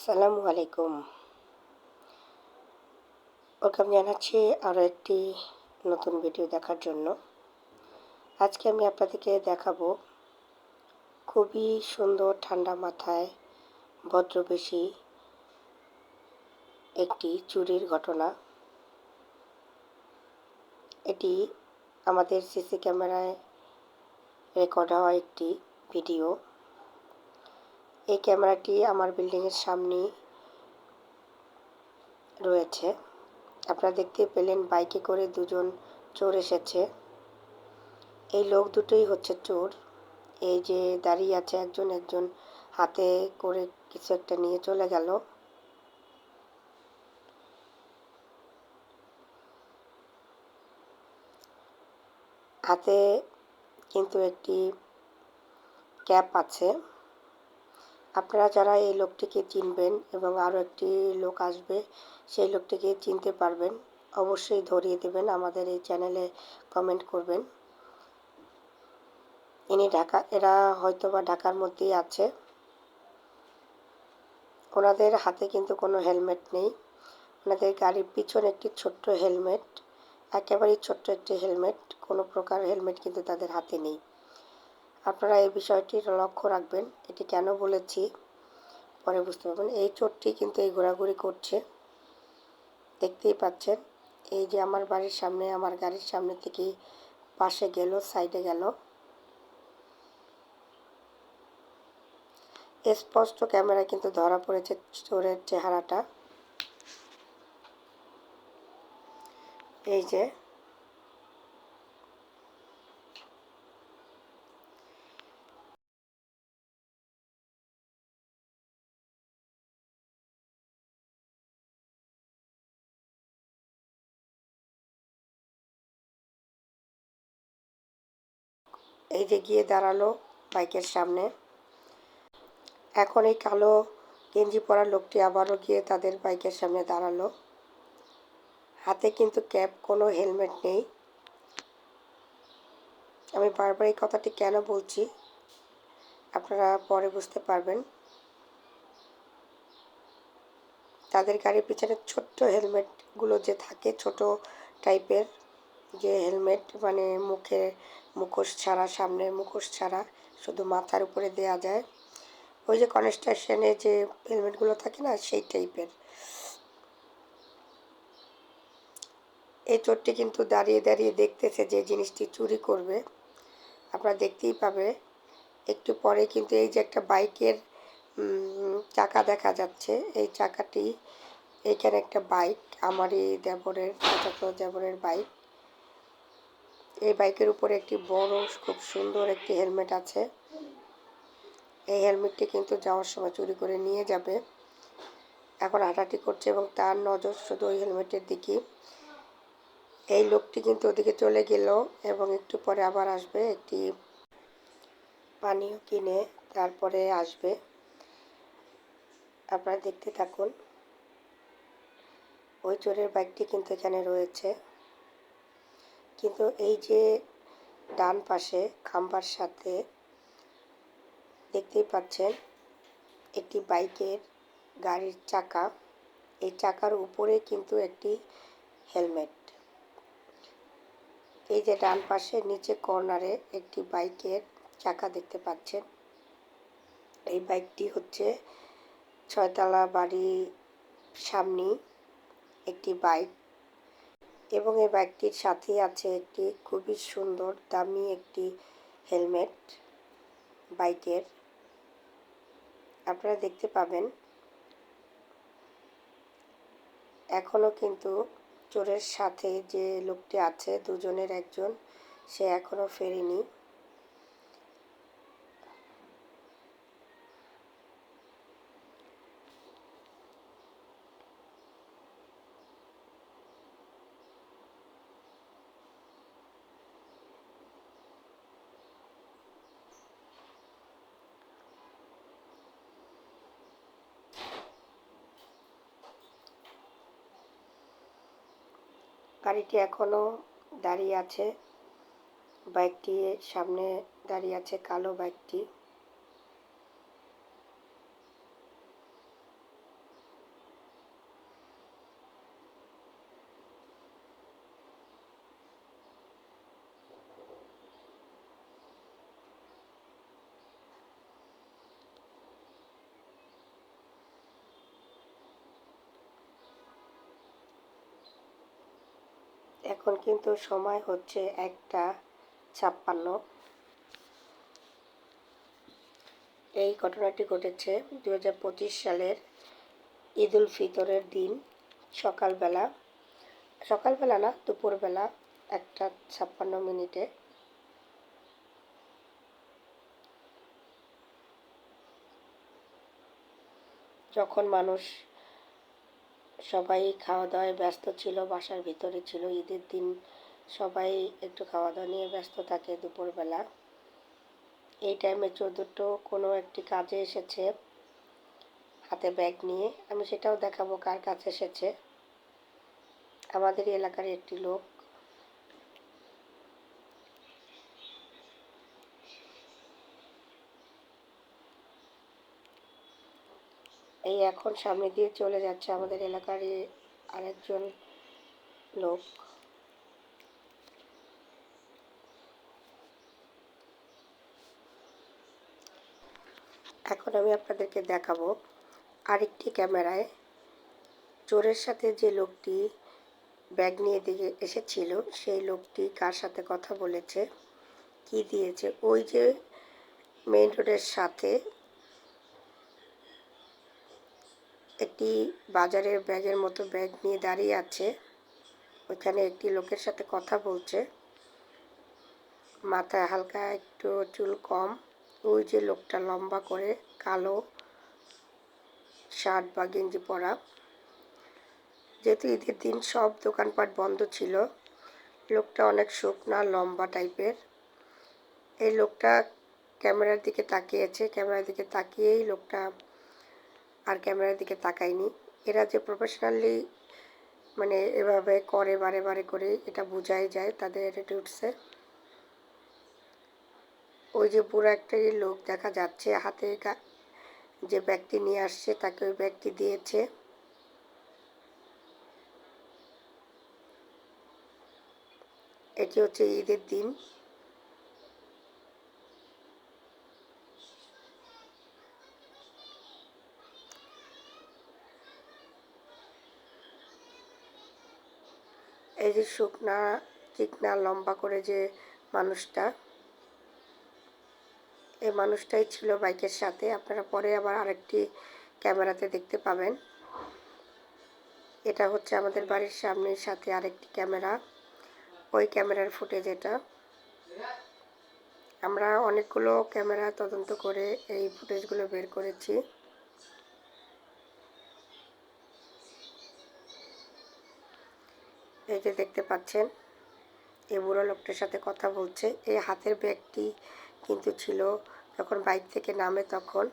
আসসালামু আলাইকুম ওয়েলকাম জানাচ্ছি আরও একটি নতুন ভিডিও দেখার জন্য। আজকে আমি আপনাদেরকে দেখাবো খুবই সুন্দর ঠান্ডা মাথায় ভদ্রবেশী একটি চুরির ঘটনা। এটি আমাদের সিসি ক্যামেরায় রেকর্ড হওয়া একটি ভিডিও। এই ক্যামেরাটি আমার বিল্ডিংয়ের সামনে রয়েছে। আপনারা দেখতে পেলেন বাইকে করে দুজন চোর এসেছে। এই লোক দুটোই হচ্ছে চোর। এই যে দাঁড়িয়ে আছে একজন একজন হাতে করে কিছু একটা নিয়ে চলে গেল। হাতে কিন্তু একটি ক্যাপ আছে। আপনারা যারা এই লোকটিকে চিনবেন এবং আরও একটি লোক আসবে, সেই লোকটিকে চিনতে পারবেন। অবশ্যই ধরিয়ে দেবেন আমাদের এই চ্যানেলে কমেন্ট করবেন। ইনি ঢাকা, এরা হয়তো বা ঢাকার মধ্যেই আছে। ওনাদের হাতে কিন্তু কোনো হেলমেট নেই। ওনাদের গাড়ির পিছনে একটি ছোট্ট হেলমেট, একেবারেই ছোট্ট একটি হেলমেট, কোনো প্রকার হেলমেট কিন্তু তাদের হাতে নেই। আপনারা এই বিষয়টির লক্ষ্য রাখবেন, এটি কেন বলেছি পরে বুঝতে পারবেন। এই চোরটি কিন্তু এই ঘোরাঘুরি করছে। দেখতেই পাচ্ছেন, এই যে আমার বাড়ির সামনে, আমার গাড়ির সামনে থেকে পাশে গেল সাইডে গেল। স্পষ্ট ক্যামেরা কিন্তু ধরা পড়েছে চোরের চেহারাটা। এই যে এই যে গিয়ে দাঁড়াল বাইকের সামনে। এখন এই কালো গেঞ্জি পরা লোকটি আবারও গিয়ে তাদের বাইকের সামনে দাঁড়াল। হাতে কিন্তু ক্যাপ, কোনো হেলমেট নেই। আমি বারবার এই কথাটি কেন বলছি, আপনারা পরে বুঝতে পারবেন। তাদের গাড়ির পিছনে ছোট্ট হেলমেটগুলো যে থাকে, ছোট টাইপের যে হেলমেট মানে মুখে মুখোশ ছাড়া, সামনে মুখোশ ছাড়া শুধু মাথার উপরে দেয়া যায়। ওই যে কনস্ট্রাকশনে যে হেলমেটগুলো থাকে না, সেই টাইপের এই চোরটি কিন্তু দাঁড়িয়ে দাঁড়িয়ে দেখতেছে যে জিনিসটি চুরি করবে। আপনারা দেখতেই পাবে, একটু পরে কিন্তু এই যে একটা বাইকের চাকা দেখা যাচ্ছে। এই চাকাটি এইখানে একটা বাইক, আমারই দেবরের দেবরের বাইক। এই বাইকের উপরে একটি বড়, খুব সুন্দর একটি হেলমেট আছে। এই হেলমেটটি কিন্তু যাওয়ার সময় চুরি করে নিয়ে যাবে। এখন হাঁটাহাঁটি করছে এবং তার নজর শুধু ওই হেলমেটের দিকে এই লোকটি কিন্তু ওদিকে চলে গেল এবং একটু পরে আবার আসবে, একটি পানীয় কিনে তারপরে আসবে। আপনারা দেখতে থাকুন। ওই চোরের বাইকটি কিন্তু এখানে রয়েছে। কিন্তু এই যে ডান পাশে খাম্বার সাথে দেখতেই পাচ্ছেন, একটি বাইকের গাড়ির চাকা। এই চাকার উপরে কিন্তু একটি হেলমেট। এই যে ডান পাশে নিচে কর্নারে একটি বাইকের চাকা দেখতে পাচ্ছেন। এই বাইকটি হচ্ছে ছয়তলা বাড়ি সামনে একটি বাইক। এবং এই বাইকটির সাথে আছে একটি খুবই সুন্দর, দামি একটি হেলমেট, বাইকের। আপনারা দেখতে পাবেন, এখনও কিন্তু চোরের সাথে যে লোকটি আছে, দুজনের একজন, সে এখনও ফেরেনি। গাড়িটি এখনও দাঁড়িয়ে আছে। বাইকটি সামনে দাঁড়িয়ে আছে কালো বাইকটি। এখন কিন্তু সময় হচ্ছে একটা ছাপ্পান্ন। এই ঘটনাটি ঘটেছে দু হাজার পঁচিশ সালের ঈদুল ফিতরের দিন, সকালবেলা। সকালবেলা না, দুপুরবেলা একটা ছাপ্পান্ন মিনিটে। যখন মানুষ সবাই খাওয়া দাওয়ায় ব্যস্ত ছিল, বাসার ভিতরে ছিল, ঈদের দিন সবাই একটু খাওয়া দাওয়া নিয়ে ব্যস্ত থাকে দুপুরবেলা। এই টাইমে চৌদ্দটো কোনো একটি কাজে এসেছে, হাতে ব্যাগ নিয়ে। আমি সেটাও দেখাবো কার কাছে এসেছে। আমাদের এলাকার একটি লোক এই এখন সামনে দিয়ে চলে যাচ্ছে আমাদের এলাকারই আরেকজন লোক। এখন আমি আপনাদেরকে দেখাবো আরেকটি ক্যামেরায়। চোরের সাথে যে লোকটি ব্যাগ নিয়ে দিকে এসেছিল, সেই লোকটি কার সাথে কথা বলেছে, কি দিয়েছে? ওই যে মেইন রোডের সাথে একটি বাজারের ব্যাগের মতো ব্যাগ নিয়ে দাঁড়িয়ে আছে। ওইখানে একটি লোকের সাথে কথা বলছে। মাথায় হালকা একটু চুল কম। ওই যে লোকটা লম্বা করে কালো শার্ট বা গেঞ্জি পরা। যেহেতু ঈদের দিন সব দোকানপাট বন্ধ ছিল, লোকটা অনেক শুকনা, লম্বা টাইপের। এই লোকটা ক্যামেরার দিকে তাকিয়েছে। ক্যামেরার দিকে তাকিয়েই লোকটা আর ক্যামেরার দিকে তাকায়নি। এরা যে প্রফেশনালি মানে এভাবে করে বারে বারে করে এটা বোঝাই যায় তাদের অ্যাটিটিউডসে ওই যে পুরো একটাই লোক দেখা যাচ্ছে, হাতে যে ব্যক্তি নিয়ে আসছে তাকে ওই ব্যক্তি দিয়েছে। এটি হচ্ছে ঈদের দিন। এই যে শুকনা, চিকনা, লম্বা করে যে মানুষটা, এই মানুষটাই ছিল বাইকের সাথে। আপনারা পরে আবার আরেকটি ক্যামেরাতে দেখতে পাবেন। এটা হচ্ছে আমাদের বাড়ির সামনের সাথে আরেকটি ক্যামেরা। ওই ক্যামেরার ফুটেজ এটা। আমরা অনেকগুলো ক্যামেরা তদন্ত করে এই ফুটেজগুলো বের করেছি। যে দেখতে পাচ্ছেন, এই বুড়ো লোকটার সাথে কথা বলছে। এই হাতের ব্যাগটি কিন্তু ছিল যখন বাইক থেকে নামে তখন।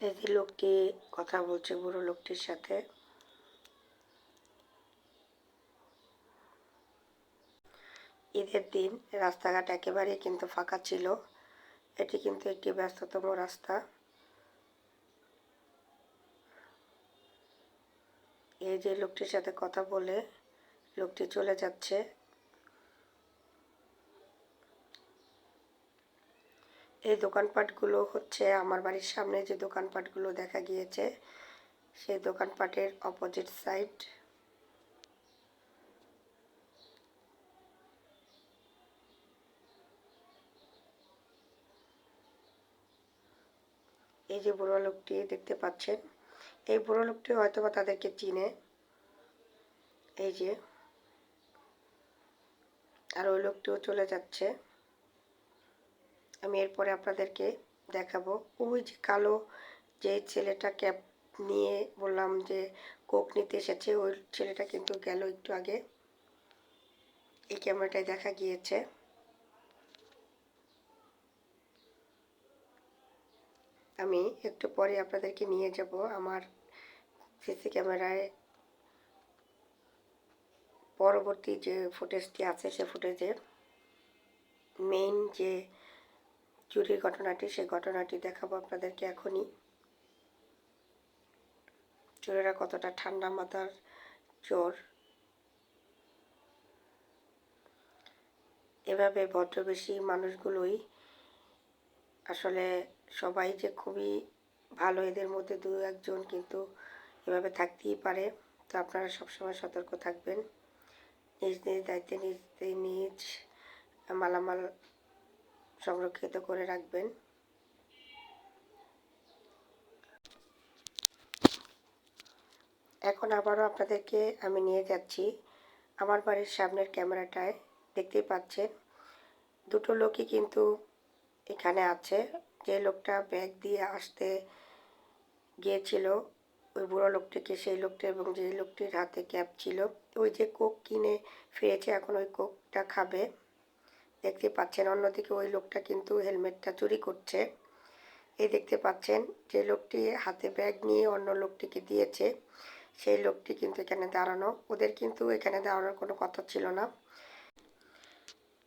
এই লোকটি কথা বলছে বুড়ো লোকটির সাথে। ঈদের দিন রাস্তাঘাট একেবারেই কিন্তু ফাঁকা ছিল। এটি কিন্তু একটি ব্যস্ততম রাস্তা। এই যে লোকটির সাথে কথা বলে লোকটি চলে যাচ্ছে। এই দোকানপাটগুলো হচ্ছে আমার বাড়ির সামনে যে দোকানপাটগুলো দেখা গিয়েছে, সেই দোকানপাটের অপোজিট সাইড এই যে বুড়ো লোকটি দেখতে পাচ্ছেন এই বুড়ো লোকটি হয়তো বা তাদেরকে চিনে। এই যে। আর ওই লোকটিও চলে যাচ্ছে। আমি এরপরে আপনাদেরকে দেখাবো। ওই যে কালো যে ছেলেটা ক্যাপ নিয়ে বললাম যে কোক নিতে এসেছে, ওই ছেলেটা কিন্তু গেল একটু আগে। এই ক্যামেরাটায় দেখা গিয়েছে। আমি একটু পরে আপনাদেরকে নিয়ে যাব আমার সিসি ক্যামেরায় পরবর্তী যে ফুটেজটি আছে, সে ফুটেজে মেইন যে চুরির ঘটনাটি সেই ঘটনাটি দেখাবো আপনাদেরকে এখনই। চোরেরা কতটা ঠান্ডা মাথার চোর। এভাবে ভদ্রবেশী মানুষগুলোই আসলে সবাই যে খুবই ভালো, এদের মধ্যে দু একজন কিন্তু এভাবে থাকতেই পারে। তো আপনারা সবসময় সতর্ক থাকবেন। নিজ নিজ দায়িত্বে নিজ নিজ মালামাল সংরক্ষিত করে রাখবেন। এখন আবারও আপনাদেরকে আমি নিয়ে যাচ্ছি। আমার বাড়ির সামনের ক্যামেরাটায় দেখতেই পাচ্ছেন। দুটো লোকই কিন্তু এখানে আছে। যে লোকটা ব্যাগ দিয়ে আসতে গিয়েছিল ওই বুড়ো লোকটিকে, সেই লোকটা এবং যে লোকটির হাতে ক্যাপ ছিল, ওই যে কোক কিনে ফিরেছে, এখন ওই কোকটা খাবে। দেখতে পাচ্ছেন, অন্যদিকে ওই লোকটা কিন্তু হেলমেটটা চুরি করছে। এই দেখতে পাচ্ছেন, যে লোকটি হাতে ব্যাগ নিয়ে অন্য লোকটিকে দিয়েছে, সেই লোকটি কিন্তু এখানে দাঁড়ানো। ওদের কিন্তু এখানে দাঁড়ানোর কোনো কথা ছিল না।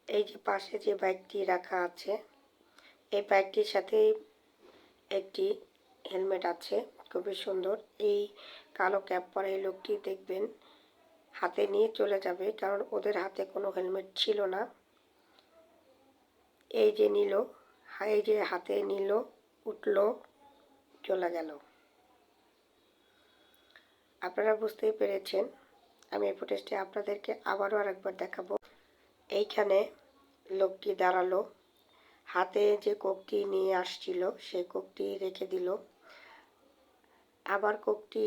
এই যে পাশে যে বাইকটি রাখা আছে, এই বাইকটির সাথে একটি হেলমেট আছে। খুবই সুন্দর। এই কালো ক্যাপ পরা এই লোকটি দেখবেন হাতে নিয়ে চলে যাবে, কারণ ওদের হাতে কোনো হেলমেট ছিল না। এই যে নিল এই যে হাতে নিল, উঠল, চলে গেল। আপনারা বুঝতেই পেরেছেন, আমি এই ফুটেজটি আপনাদেরকে আবারও আরেকবার দেখাবো। এইখানে লোকটি দাঁড়াল, হাতে যে কোকটি নিয়ে আসছিল, সেই কোকটি রেখে দিল। আবার কোকটি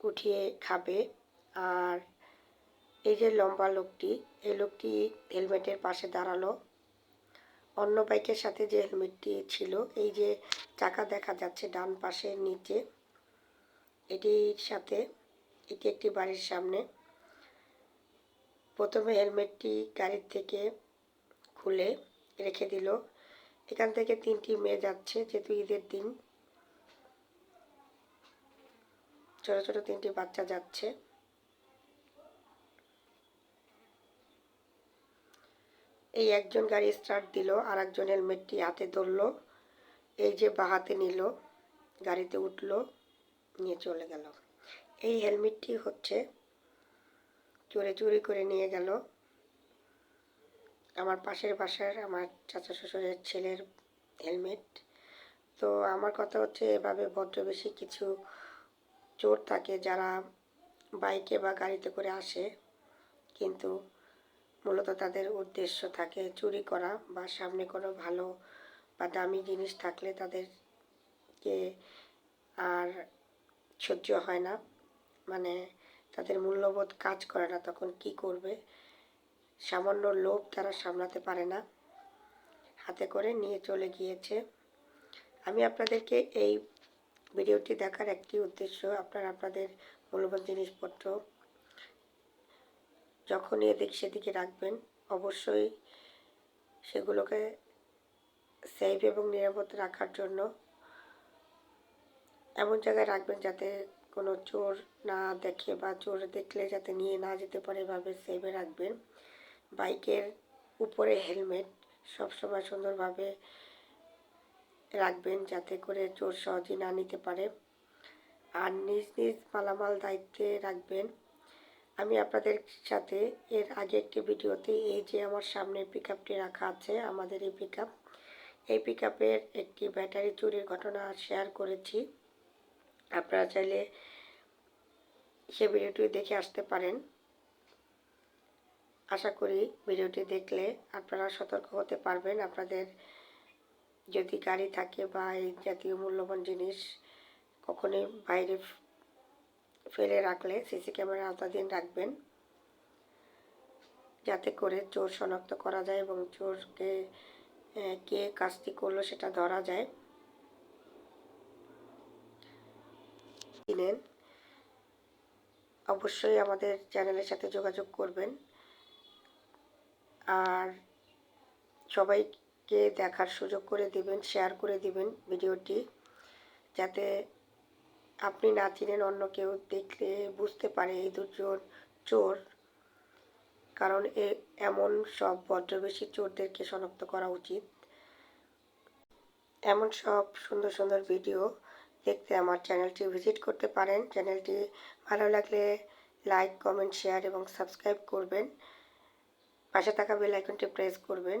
উঠিয়ে খাবে। আর এই যে লম্বা লোকটি, এই লোকটি হেলমেটের পাশে দাঁড়াল। অন্য বাইকের সাথে যে হেলমেটটি ছিল, এই যে চাকা দেখা যাচ্ছে ডান পাশের নিচে, এটির সাথে এটি একটি বাড়ির সামনে। প্রথমে হেলমেটটি গাড়ির থেকে খুলে রেখে দিল। এখান থেকে তিনটি মেয়ে যাচ্ছে, যেহেতু ঈদের দিন। ছোট ছোট তিনটি বাচ্চা যাচ্ছে। এই একজন গাড়ি স্টার্ট দিল আর একজন হেলমেটটি হাতে ধরলো। এই যে বা হাতে নিল, গাড়িতে উঠল, নিয়ে চলে গেল। এই হেলমেটটি হচ্ছে চোরে চুরি করে নিয়ে গেল। আমার পাশের বাসার আমার চাচা শ্বশুরের ছেলের হেলমেট তো আমার কথা হচ্ছে এভাবে বড্ড বেশি কিছু চোর থাকে যারা বাইকে বা গাড়িতে করে আসে। কিন্তু মূলত তাদের উদ্দেশ্য থাকে চুরি করা বা সামনে কোনো ভালো বা দামি জিনিস থাকলে তাদেরকে আর সহ্য হয় না। মানে তাদের মূল্যবোধ কাজ করে না তখন কি করবে? সামান্য লোভ তারা সামলাতে পারে না। হাতে করে নিয়ে চলে গিয়েছে। আমি আপনাদেরকে এই ভিডিওটি দেখার একটি উদ্দেশ্য আপনার আপনাদের মূল্যবান জিনিসপত্র যখনই এদিক সেদিকে রাখবেন, অবশ্যই সেগুলোকে সেফ এবং নিরাপদ রাখার জন্য এমন জায়গায় রাখবেন যাতে কোনো চোর না দেখে বা চোর দেখলে যাতে নিয়ে না যেতে পারে এভাবে সেভে রাখবেন। বাইকের উপরে হেলমেট সবসময় সুন্দরভাবে রাখবেন যাতে করে চোর সহজে না নিতে পারে। আর নিজ নিজ মালামাল দায়িত্বে রাখবেন। আমি আপনাদের সাথে এর আগে একটি ভিডিওতে এই যে আমার সামনে পিক রাখা আছে, আমাদের এই পিক এই পিক একটি ব্যাটারি চুরির ঘটনা শেয়ার করেছি। আপনারা চাইলে সে ভিডিওটি দেখে আসতে পারেন। আশা করি ভিডিওটি দেখলে আপনারা সতর্ক হতে পারবেন। আপনাদের যদি গাড়ি থাকে বা এই জাতীয় মূল্যবান জিনিস কখনোই বাইরে ফেলে রাখলে সিসি ক্যামেরা আওতাধীন রাখবেন। যাতে করে চোর শনাক্ত করা যায় এবং চোরকে কে কাজটি করল সেটা ধরা যায়। কিনেন অবশ্যই আমাদের চ্যানেলের সাথে যোগাযোগ করবেন। আর সবাইকে দেখার সুযোগ করে দিবেন শেয়ার করে দিবেন ভিডিওটি, যাতে আপনি না চিনেন অন্য কেউ দেখলে বুঝতে পারে এই দুজন চোর। কারণ এ, এমন সব বজ্রবেশী চোরদেরকে শনাক্ত করা উচিত। এমন সব সুন্দর সুন্দর ভিডিও দেখতে আমার চ্যানেলটি ভিজিট করতে পারেন। চ্যানেলটি ভালো লাগলে লাইক, কমেন্ট শেয়ার এবং সাবস্ক্রাইব করবেন। পাশে থাকা বেল আইকনটি প্রেস করবেন।